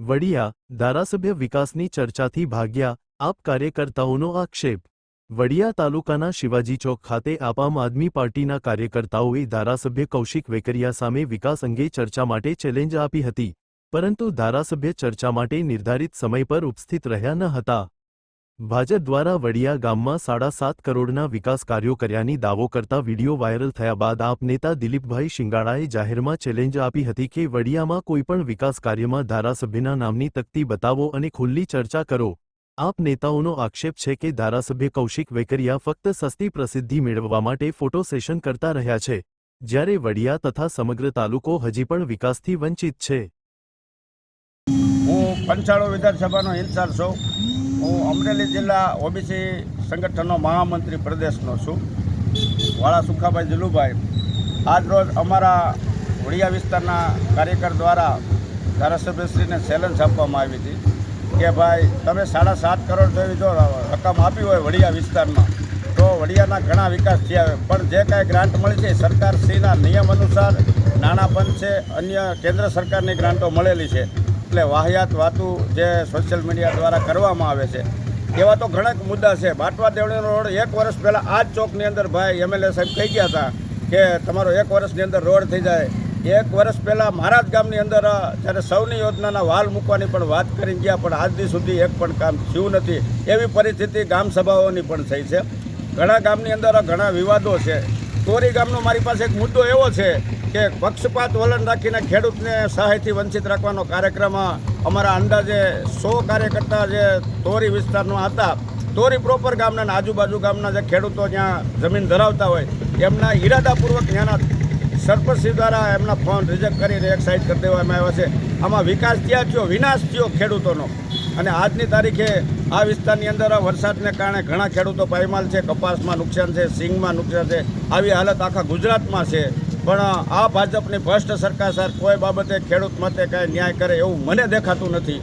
વડિયા, ધારાસભ્ય વિકાસની ચર્ચાથી ભાગ્યા આપ કાર્યકર્તાઓનો આક્ષેપ. વડિયા તાલુકાના શિવાજી ચોક ખાતે આપ આમ આદમી પાર્ટીના કાર્યકર્તાઓએ ધારાસભ્ય કૌશિક વેકરિયા સામે વિકાસ અંગે ચર્ચા માટે ચેલેન્જ આપી હતી, પરંતુ ધારાસભ્ય ચર્ચા માટે નિર્ધારિત સમય પર ઉપસ્થિત રહ્યા ન હતા. ભાજપ દ્વારા વડિયા ગામમાં સાડા સાત કરોડના વિકાસ કાર્યો કર્યાની દાવો કરતા વીડિયો વાયરલ થયા બાદ આપ નેતા દિલીપભાઈ શિંગાળાએ જાહેરમાં ચેલેન્જ આપી હતી કે વડિયામાં કોઈપણ વિકાસ કાર્યમાં ધારાસભ્યના નામની તકતી બતાવો અને ખુલ્લી ચર્ચા કરો. આપ નેતાઓનો આક્ષેપ છે કે ધારાસભ્ય કૌશિક વેકરિયા ફક્ત સસ્તી પ્રસિદ્ધિ મેળવવા માટે ફોટો સેશન કરતા રહ્યા છે, જ્યારે વડિયા તથા સમગ્ર તાલુકો હજી પણ વિકાસથી વંચિત છે. હું પંચાળો વિધાનસભાનો ઇન્ચાર્જ છું. હું અમરેલી જિલ્લા ઓબીસી સંગઠનનો મહામંત્રી પ્રદેશનો છું. વાળા સુખાભાઈ જુલુભાઈ આજરોજ અમારા હોળિયા વિસ્તારના કાર્યકર દ્વારા ધારાસભ્યશ્રીને ચેલેન્જ આપવામાં આવી હતી કે ભાઈ, તમે સાડા સાત કરોડ જેવી જો રકમ આપી હોય વડિયા વિસ્તારમાં, તો વડિયાના ઘણા વિકાસ થયા પણ જે કાંઈ ગ્રાન્ટ મળી છે સરકારશ્રીના નિયમ અનુસાર નાણાં પંચ છે, અન્ય કેન્દ્ર સરકારની ગ્રાન્ટો મળેલી છે. એટલે વાહિયાત વાતું જે સોશિયલ મીડિયા દ્વારા કરવામાં આવે છે, એવા તો ઘણા મુદ્દા છે. બાટવા દેવણીનો રોડ એક વર્ષ પહેલાં આ જ ચોકની અંદર ભાઈ એમએલએ સાહેબ કહી ગયા હતા કે તમારો એક વર્ષની અંદર રોડ થઈ જાય. એક વર્ષ પહેલાં મારા જ ગામની અંદર જ્યારે સૌની યોજનાના વાલ મૂકવાની પણ વાત કરી ગયા, પણ આજ સુધી એક પણ કામ થયું નથી. એવી પરિસ્થિતિ ગામ સભાઓની પણ થઈ છે. ઘણા ગામની અંદર ઘણા વિવાદો છે. તોરી ગામનો મારી પાસે એક મુદ્દો એવો છે કે પક્ષપાત વલણ રાખીને ખેડૂતને સહાયથી વંચિત રાખવાનો કાર્યક્રમ અમારા અંદાજે સો કાર્યકર્તા જે તોરી વિસ્તારના હતા, તોરી પ્રોપર ગામના આજુબાજુ ગામના જે ખેડૂતો ત્યાં જમીન ધરાવતા હોય, એમના ઈરાદાપૂર્વક ત્યાંના સરપંચશ્રી દ્વારા એમના ફોન રિજેક્ટ કરીને એક્સાઇઝ કરી દેવામાં આવ્યા છે. આમાં વિકાસ થયા થયો, વિનાશ થયો ખેડૂતોનો. અને આજની તારીખે આ વિસ્તારની અંદર વરસાદને કારણે ઘણા ખેડૂતો પાયમાલ છે, કપાસમાં નુકસાન છે, સિંગમાં નુકસાન છે, આવી હાલત આખા ગુજરાતમાં છે. પણ આ ભાજપની ભ્રષ્ટ સરકાર સર કોઈ બાબતે ખેડૂત માટે કાંઈ ન્યાય કરે એવું મને દેખાતું નથી.